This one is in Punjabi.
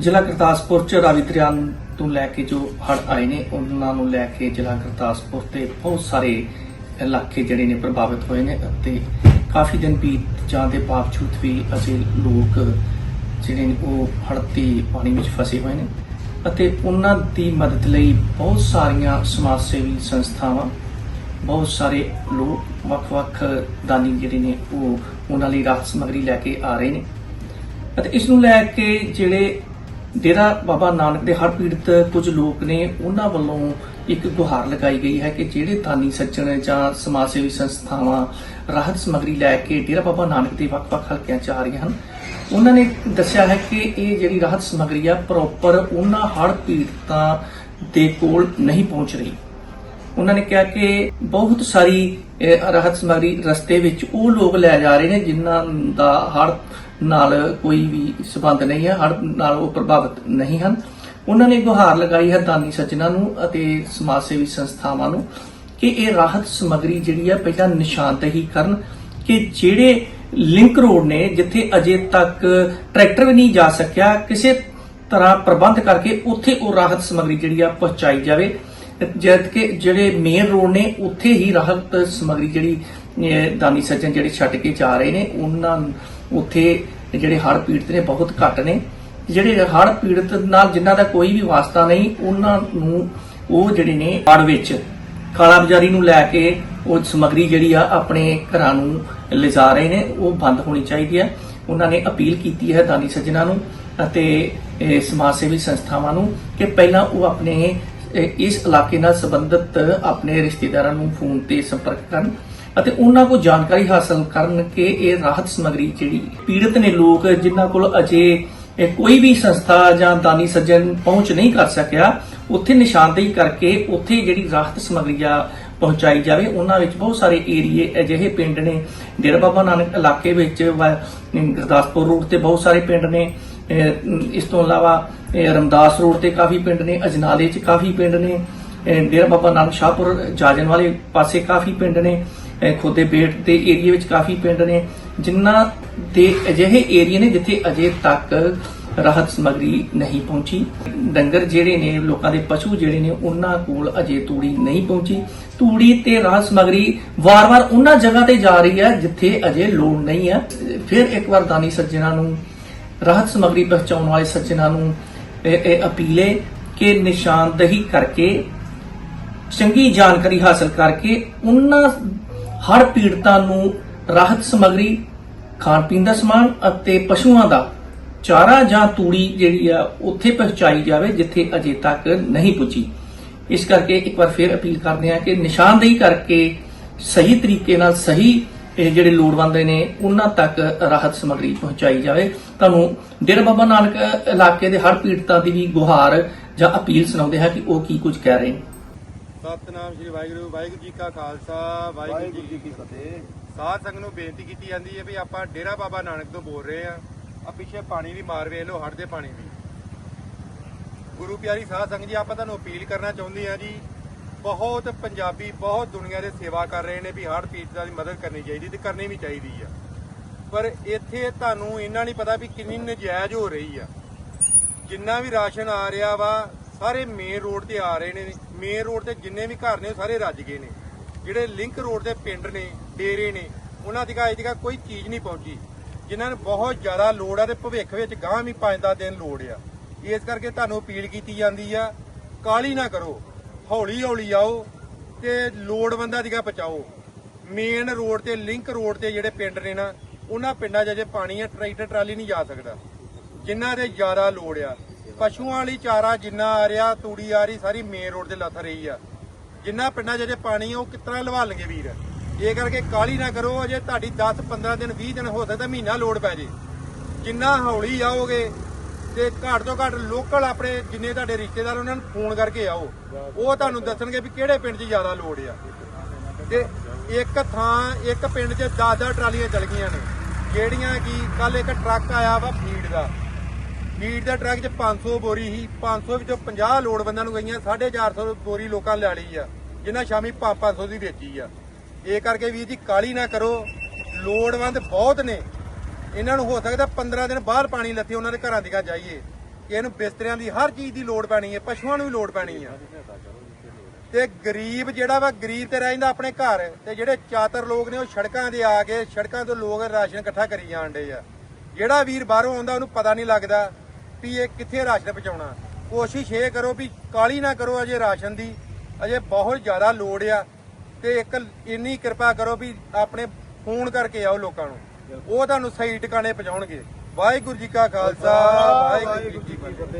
ਜ਼ਿਲ੍ਹਾ ਗੁਰਦਾਸਪੁਰ ਚ ਰਾਵੀ ਦਰਿਆ ਤੋਂ ਲੈ ਕੇ ਜੋ ਹੜ੍ਹ ਆਏ ਨੇ, ਉਹਨਾਂ ਨੂੰ ਲੈ ਕੇ ਜ਼ਿਲ੍ਹਾ ਗੁਰਦਾਸਪੁਰ ਤੇ ਬਹੁਤ ਸਾਰੇ ਇਲਾਕੇ ਜਿਹੜੇ ਨੇ ਪ੍ਰਭਾਵਿਤ ਹੋਏ ਨੇ ਅਤੇ ਕਾਫੀ ਦਿਨ ਬੀਤ ਜਾਣ ਦੇ ਬਾਵਜੂਦ ਵੀ ਅਜੇ ਲੋਕ ਜਿਹੜੇ ਨੇ ਉਹ ਹੜ੍ਹ ਪਾਣੀ ਵਿੱਚ ਫਸੇ ਹੋਏ ਨੇ ਅਤੇ ਉਹਨਾਂ ਦੀ ਮਦਦ ਲਈ ਬਹੁਤ ਸਾਰੀਆਂ ਸਮਾਜ ਸੇਵੀ ਸੰਸਥਾਵਾਂ, ਬਹੁਤ ਸਾਰੇ ਲੋਕ, ਵੱਖ-ਵੱਖ ਦਾਨੀ ਜਿਹੜੇ ਨੇ ਉਹ ਉਹਨਾਂ ਲਈ ਰਾਹਤ ਸਮੱਗਰੀ ਲੈ ਕੇ ਆ ਰਹੇ ਨੇ ਅਤੇ ਇਸ ਨੂੰ ਲੈ ਕੇ ਜਿਹੜੇ ਡੇਰਾ ਬਾਬਾ ਨਾਨਕ ਦੇ ਹੜ੍ਹ ਪੀੜਤ ਕੁਝ ਲੋਕ ਨੇ ਉਹਨਾਂ ਵੱਲੋਂ ਇੱਕ ਗੁਹਾਰ ਲਗਾਈ ਗਈ ਹੈ ਕਿ ਜਿਹੜੇ ਦਾਨੀ ਸੱਜਣ ਜਾਂ ਸਮਾਜ ਸੇਵੀ ਸੰਸਥਾਵਾਂ ਰਾਹਤ ਸਮੱਗਰੀ ਲੈ ਕੇ ਡੇਰਾ ਬਾਬਾ ਨਾਨਕ ਦੇ ਵੱਖ-ਵੱਖ ਹਲਕਿਆਂ 'ਚ ਆ ਰਹੀਆਂ ਹਨ, ਉਹਨਾਂ ਨੇ ਦੱਸਿਆ ਹੈ ਕਿ ਇਹ ਜਿਹੜੀ ਰਾਹਤ ਸਮੱਗਰੀ ਆ ਪ੍ਰੋਪਰ ਉਹਨਾਂ ਹੜ ਪੀੜਤਾਂ ਦੇ ਕੋਲ ਨਹੀਂ ਪਹੁੰਚ ਰਹੀ। ਉਹਨਾਂ ਨੇ ਕਿਹਾ ਕਿ ਬਹੁਤ ਸਾਰੀ ਰਾਹਤ ਸਮੱਗਰੀ ਰਸਤੇ ਵਿੱਚ ਉਹ ਲੋਕ ਲੈ ਜਾ ਰਹੇ ਨੇ ਜਿਨ੍ਹਾਂ ਦਾ ਹੜ ਨਾਲ ਕੋਈ ਵੀ ਸਬੰਧ ਨਹੀਂ ਹੈ, ਹੜ੍ਹ ਨਾਲ ਉਹ ਪ੍ਰਭਾਵਿਤ ਨਹੀਂ ਹਨ। ਉਹਨਾਂ ਨੇ ਗੁਹਾਰ ਲਗਾਈ ਹੈ ਦਾਨੀ ਸੱਜਣਾ ਨੂੰ ਅਤੇ ਸਮਾਜ ਸੇਵੀ ਸੰਸਥਾਵਾਂ ਨੂੰ ਕਿ ਇਹ ਰਾਹਤ ਸਮੱਗਰੀ ਜਿਹੜੀ ਹੈ ਪਹਿਲਾਂ ਨਿਸ਼ਾਨਦੇਹੀ ਕਰਨ ਕਿ ਜਿਹੜੇ ਲਿੰਕ ਰੋਡ ਨੇ ਜਿੱਥੇ ਅਜੇ ਤੱਕ ਟਰੈਕਟਰ ਵੀ ਨਹੀਂ ਜਾ ਸਕਿਆ, ਕਿਸੇ ਤਰ੍ਹਾਂ ਪ੍ਰਬੰਧ ਕਰਕੇ ਉੱਥੇ ਉਹ ਰਾਹਤ ਸਮੱਗਰੀ ਜਿਹੜੀ ਆ ਪਹੁੰਚਾਈ ਜਾਵੇ। ਜਦ ਕਿ ਜਿਹੜੇ ਮੇਨ ਰੋਡ ਨੇ, ਉੱਥੇ ਹੀ ਰਾਹਤ ਸਮੱਗਰੀ ਜਿਹੜੀ ਦਾਨੀ ਸੱਜਣ ਜਿਹੜੇ ਛੱਡ ਕੇ ਜਾ ਰਹੇ ਨੇ, ਉਹਨਾਂ ਉੱਥੇ ਜਿਹੜੇ ਹੜ੍ਹ ਪੀੜਤ ਨੇ, ਬਹੁਤ ਘੱਟ ਨੇ। ਜਿਹੜੇ ਹੜ ਪੀੜਤ ਨਾਲ ਜਿਨ੍ਹਾਂ ਦਾ ਕੋਈ ਵੀ ਵਾਸਤਾ ਨਹੀਂ, ਉਹਨਾਂ ਨੂੰ ਉਹ ਜਿਹੜੇ ਨੇ, ਹੜ੍ਹ ਵਿੱਚ ਕਾਲਾ ਬਾਜ਼ਾਰੀ ਨੂੰ ਲੈ ਕੇ ਉਹ ਸਮੱਗਰੀ ਜਿਹੜੀ ਆ, ਆਪਣੇ ਘਰਾਂ ਨੂੰ ਲਿਜਾ ਰਹੇ ਨੇ, ਉਹ ਬੰਦ ਹੋਣੀ ਚਾਹੀਦੀ ਹੈ ਉਹਨਾਂ ਨੇ ਅਪੀਲ ਕੀਤੀ ਹੈ ਦਾਨੀ ਸੱਜਣਾ ਨੂੰ ਅਤੇ ਸਮਾਜ ਸੇਵੀ ਸੰਸਥਾਵਾਂ ਨੂੰ ਕਿ ਪਹਿਲਾਂ ਉਹ ਆਪਣੇ ਇਸ ਇਲਾਕੇ ਨਾਲ ਸੰਬੰਧਿਤ ਆਪਣੇ ਰਿਸ਼ਤੇਦਾਰਾਂ ਨੂੰ ਫੋਨ ਤੇ ਸੰਪਰਕ ਕਰਨ ਅਤੇ ਉਹਨਾਂ ਕੋਲ ਜਾਣਕਾਰੀ ਹਾਸਲ ਕਰਨ ਕਿ ਇਹ ਰਾਹਤ ਸਮੱਗਰੀ ਜਿਹੜੀ ਪੀੜਤ ਨੇ ਲੋਕ ਜਿਨ੍ਹਾਂ ਕੋਲ ਅਜੇ ਕੋਈ ਵੀ ਸੰਸਥਾ ਜਾਂ ਦਾਨੀ ਸੱਜਣ ਪਹੁੰਚ ਨਹੀਂ ਕਰ ਸਕਿਆ, ਉੱਥੇ ਨਿਸ਼ਾਨਦੇਹੀ ਕਰਕੇ ਉੱਥੇ ਜਿਹੜੀ ਰਾਹਤ ਸਮੱਗਰੀ ਆ ਪਹੁੰਚਾਈ ਜਾਵੇ। ਉਹਨਾਂ ਵਿੱਚ ਬਹੁਤ ਸਾਰੇ ਏਰੀਏ ਅਜਿਹੇ ਪਿੰਡ ਨੇ, ਡੇਰਾ ਬਾਬਾ ਨਾਨਕ ਇਲਾਕੇ ਵਿੱਚ ਗੁਰਦਾਸਪੁਰ ਰੋਡ ਤੇ ਬਹੁਤ ਸਾਰੇ ਪਿੰਡ ਨੇ ਇਸ ਤੋਂ ਇਲਾਵਾ ਰਮਦਾਸ ਰੋਡ ਤੇ ਕਾਫੀ ਪਿੰਡ ਨੇ, ਅਜਨਾਲੇ 'ਚ ਕਾਫੀ ਪਿੰਡ ਨੇ ਡੇਰਾ ਬਾਬਾ ਨਾਨਕ ਸ਼ਾਹਪੁਰ, ਜਾਜਨ ਵਾਲੇ ਪਾਸੇ ਕਾਫੀ ਪਿੰਡ ਨੇ ਖੋਦੇ ਬੇਟ ਦੇ ਏਰੀਆ ਵਿੱਚ ਕਾਫੀ ਪਿੰਡ ਨੇ ਜਿਨ੍ਹਾਂ ਦੇ ਅਜਿਹੇ ਏਰੀਏ ਨੇ ਜਿੱਥੇ ਅਜੇ ਤੱਕ ਰਾਹਤ ਸਮੱਗਰੀ ਨਹੀਂ ਪਹੁੰਚੀ। ਡੰਗਰ ਜਿਹੜੇ ਨੇ, ਲੋਕਾਂ ਦੇ ਪਸ਼ੂ ਜਿਹੜੇ ਨੇ, ਉਹਨਾਂ ਕੋਲ ਅਜੇ ਤੂੜੀ ਨਹੀਂ ਪਹੁੰਚੀ। ਤੂੜੀ ਤੇ ਰਾਹਤ ਸਮੱਗਰੀ ਵਾਰ-ਵਾਰ ਉਹਨਾਂ ਜਗ੍ਹਾ ਤੇ ਜਾ ਰਹੀ ਹੈ, ਜਿੱਥੇ ਅਜੇ ਲੋੜ ਨਹੀਂ ਹੈ। ਫਿਰ ਇੱਕ ਵਾਰ ਦਾਨੀ ਸੱਜਣਾ ਨੂੰ ਰਾਹਤ ਸਮੱਗਰੀ ਪਹੁੰਚਾਉਣ ਵਾਲੇ ਸੱਜਣਾ ਨੂੰ ਇਹ ਅਪੀਲ ਹੈ ਕਿ ਨਿਸ਼ਾਨਦਹੀ ਕਰਕੇ, ਚੰਗੀ ਜਾਣਕਾਰੀ ਹਾਸਲ ਕਰਕੇ ਉਹਨਾਂ ਹੜ ਪੀੜਤਾਂ ਨੂੰ ਰਾਹਤ ਸਮੱਗਰੀ, ਖਾਣ ਪੀਣ ਦਾ ਸਮਾਨ ਅਤੇ ਪਸ਼ੂਆਂ ਦਾ ਚਾਰਾ ਜਾਂ ਤੂੜੀ ਜਿਹੜੀ ਆ ਉੱਥੇ ਪਹੁੰਚਾਈ ਜਾਵੇ ਜਿੱਥੇ ਅਜੇ ਤੱਕ ਨਹੀਂ ਪੁੱਜੀ। ਇਸ ਕਰਕੇ ਇੱਕ ਵਾਰ ਫਿਰ ਅਪੀਲ ਕਰਦੇ ਹਾਂ ਕਿ ਨਿਸ਼ਾਨਦੇਹੀ ਕਰਕੇ ਸਹੀ ਤਰੀਕੇ ਨਾਲ ਸਹੀ ਇਹ ਜਿਹੜੇ ਲੋੜਵੰਦ ਨੇ ਉਹਨਾਂ ਤੱਕ ਰਾਹਤ ਸਮੱਗਰੀ ਪਹੁੰਚਾਈ ਜਾਵੇ। ਤੁਹਾਨੂੰ ਡੇਰਾ ਬਾਬਾ ਨਾਨਕ ਇਲਾਕੇ ਦੇ ਹੜ ਪੀੜਤਾਂ ਦੀ ਵੀ ਗੁਹਾਰ ਜਾਂ ਅਪੀਲ ਸੁਣਾਉਂਦੇ ਹਾਂ ਕਿ ਉਹ ਕੀ ਕੁਝ ਕਹਿ ਰਹੇ ਨੇ। ਸਤਨਾਮ ਸ਼੍ਰੀ ਵਾਹਿਗੁਰੂ ਵਾਹਿਗੁਰੂ ਜੀ ਕਾ ਖਾਲਸਾ ਵਾਹਿਗੁਰੂ ਜੀ ਕੀ ਫਤਿਹ। ਸਾਧ ਸੰਗਤ ਨੂੰ ਬੇਨਤੀ ਕੀਤੀ ਜਾਂਦੀ ਹੈ ਵੀ ਆਪਾਂ ਡੇਰਾ ਬਾਬਾ ਨਾਨਕ ਤੋਂ ਬੋਲ ਰਹੇ ਆ ਆ ਪਿੱਛੇ ਪਾਣੀ ਵੀ ਮਾਰ ਵੇਖ ਲਓ ਹੜ੍ਹ ਦੇ ਪਾਣੀ ਵੀ ਗੁਰੂ ਪਿਆਰੀ ਸਾਧ ਸੰਗਤ ਜੀ ਆਪਾਂ ਤੁਹਾਨੂੰ ਅਪੀਲ ਕਰਨਾ ਚਾਹੁੰਦੇ ਆ ਜੀ ਬਹੁਤ ਪੰਜਾਬੀ, ਬਹੁਤ ਦੁਨੀਆ ਦੇ ਸੇਵਾ ਕਰ ਰਹੇ ਨੇ ਵੀ ਹਰ ਪੀੜਤਾਂ ਦੀ ਮਦਦ ਕਰਨੀ ਚਾਹੀਦੀ ਤੇ ਕਰਨੀ ਵੀ ਚਾਹੀਦੀ ਆ। ਪਰ ਇੱਥੇ ਤੁਹਾਨੂੰ ਇਹਨਾਂ ਨਹੀਂ ਪਤਾ ਵੀ ਕਿੰਨੀ ਨਜਾਇਜ਼ ਹੋ ਰਹੀ ਆ। ਜਿੰਨਾ ਵੀ ਰਾਸ਼ਨ ਆ ਰਿਹਾ ਵਾ, ਸਾਰੇ ਮੇਨ ਰੋਡ ਤੇ ਆ ਰਹੇ ਨੇ। ਮੇਨ ਰੋਡ ਤੇ ਜਿੰਨੇ ਵੀ ਘਰ ਨੇ ਉਹ ਸਾਰੇ ਰੱਜ ਗਏ ਨੇ। ਜਿਹੜੇ ਲਿੰਕ ਰੋਡ ਦੇ ਪਿੰਡ ਨੇ, ਡੇਰੇ ਨੇ, ਉਹਨਾਂ ਦੀ ਅਜੇ ਤੱਕ ਕੋਈ ਚੀਜ਼ ਨਹੀਂ ਪਹੁੰਚੀ। ਜਿਨ੍ਹਾਂ ਨੂੰ ਬਹੁਤ ਜ਼ਿਆਦਾ ਲੋੜ ਆ ਤੇ ਭਵਿੱਖ ਵਿੱਚ ਗਾਂ ਵੀ 5-10 ਦਿਨ ਲੋੜ ਆ। ਇਸ ਕਰਕੇ ਤੁਹਾਨੂੰ ਅਪੀਲ ਕੀਤੀ ਜਾਂਦੀ ਆ ਕਾਲੀ ਨਾ ਕਰੋ। ਹੌਲੀ ਹੌਲੀ ਆਓ ਤੇ ਲੋੜਵੰਦਾਂ ਦੀਆਂ ਬਚਾਓ ਮੇਨ ਰੋਡ ਤੇ ਲਿੰਕ ਰੋਡ ਤੇ ਜਿਹੜੇ ਪਿੰਡ ਨੇ ਨਾ, ਉਹਨਾਂ ਪਿੰਡਾਂ 'ਚ ਅਜੇ ਪਾਣੀ ਆ ਟਰੈਕਟਰ, ਟਰਾਲੀ ਨਹੀਂ ਜਾ ਸਕਦਾ। ਜਿਨ੍ਹਾਂ ਦੇ ਜ਼ਿਆਦਾ ਲੋੜ ਆ। ਪਸ਼ੂਆਂ ਵਾਲੀ ਚਾਰਾ ਜਿੰਨਾ ਆ ਰਿਹਾ, ਤੂੜੀ ਆ ਰਹੀ, ਸਾਰੀ ਮੇਨ ਰੋਡ ਤੇ ਲੱਥ ਰਹੀ ਆ। ਜਿੰਨਾ ਪਿੰਡਾਂ 'ਚ ਅਜੇ ਪਾਣੀ ਆ, ਉਹ ਕਿਤਨਾ ਲਵਾ ਲਣਗੇ ਵੀਰ? ਇਹ ਕਰਕੇ ਕਾਲੀ ਨਾ ਕਰੋ, ਅਜੇ ਤੁਹਾਡੀ 10 15 ਦਿਨ 20 ਦਿਨ ਹੋ ਸਕਦਾ ਮਹੀਨਾ ਲੋੜ ਪੈ ਜੇ। ਜਿੰਨਾ ਹੌਲੀ ਆਓਗੇ ਤੇ ਘੱਟ ਤੋਂ ਘੱਟ ਲੋਕਲ ਆਪਣੇ ਜਿੰਨੇ ਤੁਹਾਡੇ ਰਿਸ਼ਤੇਦਾਰ ਉਹਨਾਂ ਨੂੰ ਫੋਨ ਕਰਕੇ ਆਓ, ਉਹ ਤੁਹਾਨੂੰ ਦੱਸਣਗੇ ਵੀ ਕਿਹੜੇ ਪਿੰਡ 'ਚ ਜ਼ਿਆਦਾ ਲੋੜ ਆ। ਤੇ ਇੱਕ ਥਾਂ, ਇੱਕ ਪਿੰਡ 'ਚ 10-10 ਟਰਾਲੀਆਂ ਚਲ ਗਈਆਂ ਨੇ, ਜਿਹੜੀਆਂ ਕਿ ਕੱਲ ਇੱਕ ਟਰੱਕ ਆਇਆ ਵਾ ਫੀਡ ਦਾ। ਫੀਡ ਦਾ ਟਰੱਕ 'ਚ 500 ਬੋਰੀ ਸੀ 500 ਵਿੱਚੋਂ 50 ਲੋੜਵੰਦਾਂ ਨੂੰ ਗਈਆਂ 450 ਬੋਰੀ ਲੋਕਾਂ ਨੇ ਲੈ ਲਈ ਆ ਜਿਨ੍ਹਾਂ ਸ਼ਾਮੀ 500 ਦੀ ਵੇਚੀ ਆ। ਇਹ ਕਰਕੇ ਵੀਰ ਜੀ ਕਾਲੀ ਨਾ ਕਰੋ, ਲੋੜਵੰਦ ਬਹੁਤ ਨੇ। ਇਹਨਾਂ ਨੂੰ ਹੋ ਸਕਦਾ 15 ਦਿਨ ਬਾਹਰ ਪਾਣੀ ਲੱਥੇ, ਉਹਨਾਂ ਦੇ ਘਰਾਂ ਦੀ ਜਾਈਏ। ਇਹਨੂੰ ਬਿਸਤਰਿਆਂ ਦੀ ਹਰ ਚੀਜ਼ ਦੀ ਲੋੜ ਪੈਣੀ ਹੈ, ਪਸ਼ੂਆਂ ਨੂੰ ਵੀ ਲੋੜ ਪੈਣੀ ਆ ਤੇ ਗਰੀਬ ਜਿਹੜਾ ਵਾ, ਗਰੀਬ ਤੇ ਰਹਿੰਦਾ ਆਪਣੇ ਘਰ, ਤੇ ਜਿਹੜੇ ਚਾਤਰ ਲੋਕ ਨੇ, ਉਹ ਸੜਕਾਂ ਦੇ ਆ ਕੇ, ਸੜਕਾਂ ਤੋਂ ਲੋਕ ਰਾਸ਼ਨ ਇਕੱਠਾ ਕਰੀ ਜਾਂਦੇ ਆ। ਜਿਹੜਾ ਵੀਰ ਬਾਹਰੋਂ ਆਉਂਦਾ, ਉਹਨੂੰ ਪਤਾ ਨਹੀਂ ਲੱਗਦਾ ਵੀ ਇਹ ਕਿੱਥੇ ਰਾਸ਼ਨ ਪਹੁੰਚਾਉਣਾ। ਕੋਸ਼ਿਸ਼ ਇਹ ਕਰੋ ਵੀ ਕਾਲੀ ਨਾ ਕਰੋ ਅਜੇ ਰਾਸ਼ਨ ਦੀ, ਅਜੇ ਬਹੁਤ ਜ਼ਿਆਦਾ ਲੋੜ ਆ। ਤੇ ਇੱਕ ਇੰਨੀ ਕਿਰਪਾ ਕਰੋ ਵੀ ਆਪਣੇ ਫੋਨ ਕਰਕੇ ਆਓ ਲੋਕਾਂ ਨੂੰ। ਉਹ ਤੁਹਾਨੂੰ ਸਹੀ ਟਿਕਾਣੇ ਪਹੁੰਚਾਉਣਗੇ। ਵਾਹਿਗੁਰੂ ਜੀ ਕਾ ਖਾਲਸਾ ਵਾਹਿਗੁਰੂ ਜੀ ਕੀ ਫਤਿਹ।